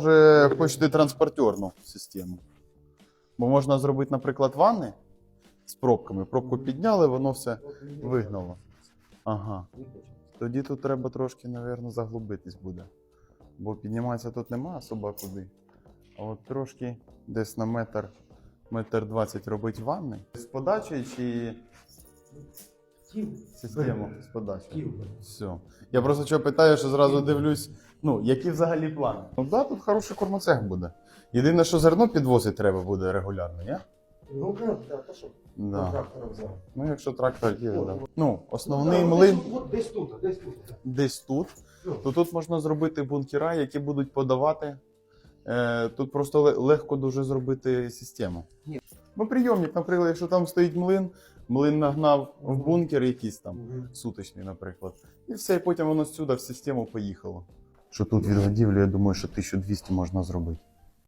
Може, хочете транспортерну систему. Бо можна зробити, наприклад, ванни з пробками. Пробку підняли, воно все вигнало. Ага. Тоді тут треба трошки, мабуть, заглубитись буде. Бо підніматися тут нема особа куди. А от трошки десь на метр, метр двадцять робити ванни. З подачею чи систему з подачею? Все. Я просто що питаю, що зразу дивлюсь, ну, які взагалі плани. Ну так, да, тут хороший кормоцех буде. Єдине, що зерно підвозити треба буде регулярно, я? Ну так, да, то що? Да. Трактором взяв. Ну, якщо трактор є, да. Ну, основний млин От десь тут, десь тут. десь тут, то тут можна зробити бункера, які будуть подавати. Е, тут просто легко дуже зробити систему. Ні. Ну, прийомник, наприклад, якщо там стоїть млин, млин нагнав в бункер якийсь там. Суточний, наприклад. І все, і потім воно сюди в систему поїхало. Що тут від годівлі, я думаю, що 1200 можна зробити.